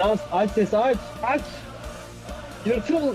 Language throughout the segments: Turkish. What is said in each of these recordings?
Dans aç sesi aç aç. Yırtıl.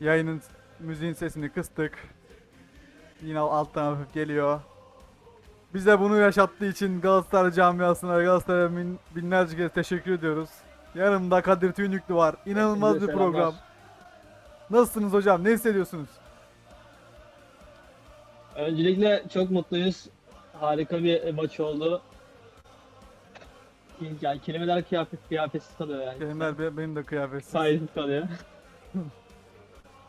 yayının müziğin sesini kıstık. Yine alttan hafif geliyor. Bize bunu yaşattığı için Galatasaray camiasına Galatasaray'a bin- binlerce kez teşekkür ediyoruz. Yanımda Kadir Tüynüklü var. İnanılmaz bir program. Nasılsınız hocam? Ne hissediyorsunuz? Öncelikle çok mutluyuz. Harika bir maç oldu. Yani kelimeler kıyafet kıyafetsiz kalıyor yani. Kelimeler be- benim de kıyafetsiz. Sahipsiz kalıyor.